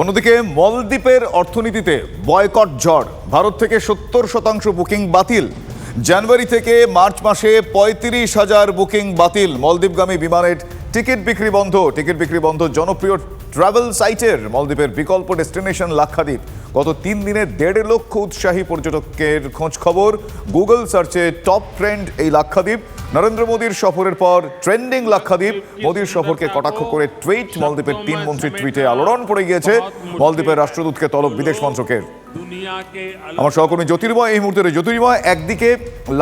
অন্যদিকে মলদ্বীপের অর্থনীতিতে বয়কট ঝড়। ভারত থেকে সত্তর শতাংশ বুকিং বাতিল। জানুয়ারি থেকে মার্চ মাসে পঁয়ত্রিশ হাজার বুকিং বাতিল। মলদ্বীপগামী বিমানের টিকিট বিক্রি বন্ধ। টিকিট বিক্রি বন্ধ জনপ্রিয় ট্রাভেল সাইটের মলদ্বীপের বিকল্প ডেস্টিনেশন লাক্ষাদ্বীপ। গত তিন দিনে দেড় লক্ষ উৎসাহী পর্যটকের খোঁজ খবর গুগল সার্চে টপ ট্রেন্ড এই লাক্ষাদ্বীপ। নরেন্দ্র মোদীর সফরের পর ট্রেন্ডিং লাক্ষাদ্বীপ, মোদীর সফরকে কটাক্ষ করে টুইট। মলদ্বীপের তিন মন্ত্রীর টুইটে আলোড়ন পড়ে গিয়েছে। মলদ্বীপের রাষ্ট্রদূতকে তলব বিদেশ মন্ত্রকের। আমার সহকর্মী জ্যোতির্ময়, এই মুহূর্তে জ্যোতির্ময়, একদিকে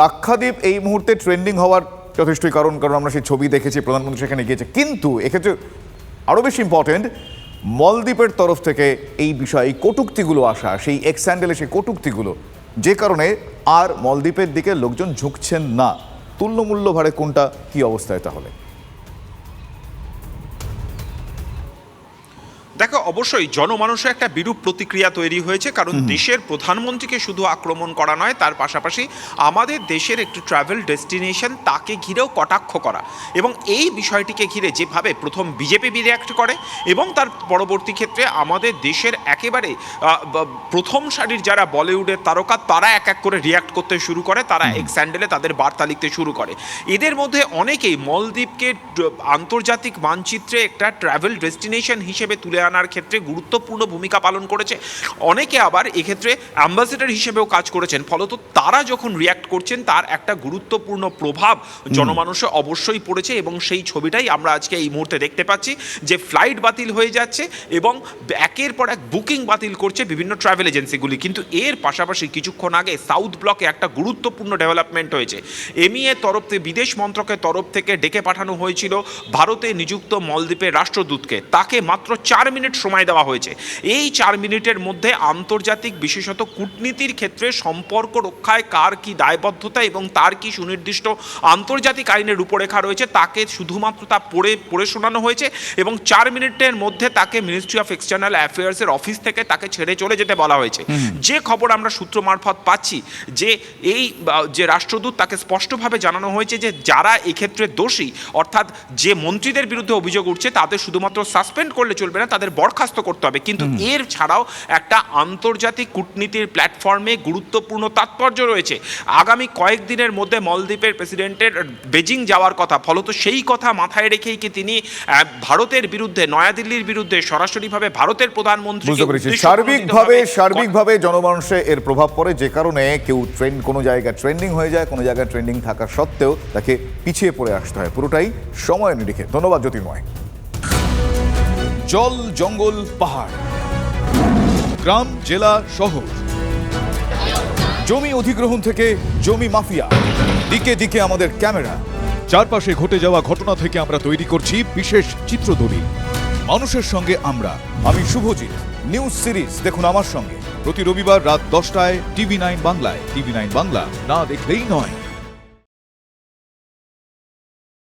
লাক্ষাদ্বীপ এই মুহূর্তে ট্রেন্ডিং হওয়ার যথেষ্টই কারণ কারণ আমরা সেই ছবি দেখেছি, প্রধানমন্ত্রী সেখানে গিয়েছে। কিন্তু এক্ষেত্রে আরও বেশি ইম্পর্টেন্ট মলদ্বীপের তরফ থেকে এই বিষয়ে এই কটুক্তিগুলো আসা, সেই এক্স হ্যান্ডেলে সেই কটুক্তিগুলো, যে কারণে আর মলদ্বীপের দিকে লোকজন ঝুঁকছেন না। তুল্যমূল্য ভাড়ে কোনটা কি অবস্থায় তাহলে? দেখো অবশ্যই জনমানুষে একটা বিরূপ প্রতিক্রিয়া তৈরি হয়েছে কারণ দেশের প্রধানমন্ত্রীকে শুধু আক্রমণ করা নয় তার পাশাপাশি আমাদের দেশের একটি ট্রাভেল ডেস্টিনেশন তাকে ঘিরেও কটাক্ষ করা। এবং এই বিষয়টিকে ঘিরে যেভাবে প্রথম বিজেপি রিয়াক্ট করে এবং তার পরবর্তী ক্ষেত্রে আমাদের দেশের একেবারে প্রথম সারির যারা বলিউডের তারকা তারা এক এক করে রিয়াক্ট করতে শুরু করে তারা এক্স স্যান্ডেলে তাদের বার্তা লিখতে শুরু করে। এদের মধ্যে অনেকেই মলদ্বীপকে আন্তর্জাতিক মানচিত্রে একটা ট্রাভেল ডেস্টিনেশন হিসেবে তুলে আনার ক্ষেত্রে গুরুত্বপূর্ণ ভূমিকা পালন করেছে। অনেকে আবার এক্ষেত্রে অ্যাম্বাসেডর হিসেবেও কাজ করেছেন। ফলত তারা যখন রিয়াক্ট করছেন তার একটা গুরুত্বপূর্ণ প্রভাব জনমানুষে অবশ্যই পড়েছে এবং সেই ছবিটাই আমরা আজকে এই মুহূর্তে দেখতে পাচ্ছি যে ফ্লাইট বাতিল হয়ে যাচ্ছে এবং একের পর এক বুকিং বাতিল করছে বিভিন্ন ট্রাভেল এজেন্সিগুলি কিন্তু এর পাশাপাশি কিছুক্ষণ আগে সাউথ ব্লকে একটা গুরুত্বপূর্ণ ডেভেলপমেন্ট হয়েছে। এমইএ তরফ থেকে বিদেশ মন্ত্রকের তরফ থেকে ডেকে পাঠানো হয়েছিল ভারতে নিযুক্ত মলদ্বীপের রাষ্ট্রদূতকে। তাকে মাত্র চার মিনিট সময় দেওয়া হয়েছে। এই চার মিনিটের মধ্যে আন্তর্জাতিক বিশেষত কূটনীতির ক্ষেত্রে সম্পর্ক রক্ষায় কার কি দায়বদ্ধতা এবং তার কি সুনির্দিষ্ট আন্তর্জাতিক আইনের রূপরেখা রয়েছে তাকে শুধুমাত্র তা পড়ে পড়ে শোনানো হয়েছে এবং চার মিনিটের মধ্যে তাকে মিনিস্ট্রি অফ এক্সটার্নাল অ্যাফেয়ার্সের অফিস থেকে তাকে ছেড়ে চলে যেতে বলা হয়েছে। যে খবর আমরা সূত্র মারফত পাচ্ছি যে এই যে রাষ্ট্রদূত তাকে স্পষ্টভাবে জানানো হয়েছে যে যারা এক্ষেত্রে দোষী অর্থাৎ যে মন্ত্রীদের বিরুদ্ধে অভিযোগ উঠছে তাদের শুধুমাত্র সাসপেন্ড করলে চলবে না তাদের বরখাস্ত করতে হবে। কিন্তু এর ছাড়াও একটা আন্তর্জাতিক কূটনীতির প্ল্যাটফর্মে গুরুত্বপূর্ণ তাৎপর্য রয়েছে। আগামী কয়েকদিনের মধ্যে মলদ্বীপের প্রেসিডেন্টের বেজিং যাওয়ার কথা ফলত সেই কথা মাথায় রেখেই কি তিনি ভারতের বিরুদ্ধে নয়াদিল্লির বিরুদ্ধে সরাসরিভাবে ভারতের প্রধানমন্ত্রী সার্বিকভাবে সার্বিকভাবে জনমানুষে এর প্রভাব পড়ে যে কারণে কেউ ট্রেন্ড কোনো জায়গায় ট্রেন্ডিং হয়ে যায় কোনো জায়গায় ট্রেন্ডিং থাকা সত্ত্বেও তাকে পিছিয়ে পড়ে আসতে হয়। পুরোটাই সময় নিরিখে। ধন্যবাদ জ্যোতির্ময়। জল জঙ্গল পাহাড়। গ্রাম, জেলা, শহর। জমি অধিগ্রহণ থেকে জমি মাফিয়া। দিকে দিকে আমাদের ক্যামেরা। চারপাশে ঘটে যাওয়া ঘটনা থেকে আমরা তৈরি করছি বিশেষ চিত্রদলিল মানুষের সঙ্গে আমরা। আমি শুভজিৎ। নিউজ সিরিজ দেখুন আমার সঙ্গে। প্রতি রবিবার রাত দশটায় টিভি নাইন বাংলায়। টিভি নাইন বাংলা না দেখলেই নয়।